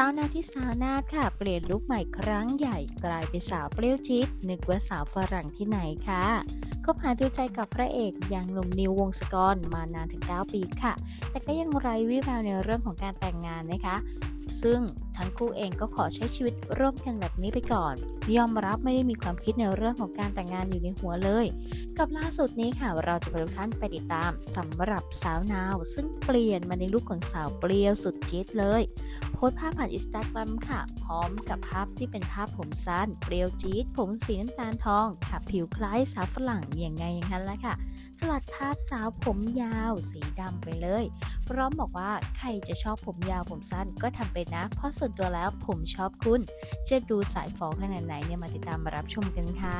สาวนาที่สาวนาดค่ะ เปลี่ยนลุคใหม่ครั้งใหญ่กลายเป็นสาวเปรี้ยวจี๊ดนึกว่าสาวฝรั่งที่ไหนคะคบหาดูใจกับพระเอกอย่างหนุ่มนิววงศกรมานานถึง 9 ปีค่ะ แต่ก็ยังไร้วิแววในเรื่องของการแต่งงานนะคะ ซึ่งทั้งคู่เองก็ขอใช้ชีวิตร่วมกันแบบนี้ไปก่อน ยอมรับไม่ได้มีความคิดในเรื่องของการแต่งงานอยู่ในหัวเลย กับล่าสุดนี้ค่ะ เราจะพาทุกท่านไปติดตามสำหรับสาวนาว ซึ่งเปลี่ยนมาในลุคของสาวเปรี้ยวสุดจี๊ดเลย โพสต์ภาพผ่านอินสตาแกรมค่ะ พร้อมกับภาพที่เป็นภาพผมสั้น เปรี้ยวจี๊ด ผมสีน้ำตาลทองค่ะผิวคล้ายสาวฝรั่งอย่างไงอย่างนั้นแหละค่ะ สลัดภาพสาวผมยาวสีดำไปเลย พร้อมบอกว่าใครจะชอบผมยาวผมสั้นก็ทำไปนะ เพราะส่วนตัวแล้วผมชอบคุณ จะดูสายฟอขนาดไหนเนี่ยมาติดตามมารับชมกันค่ะ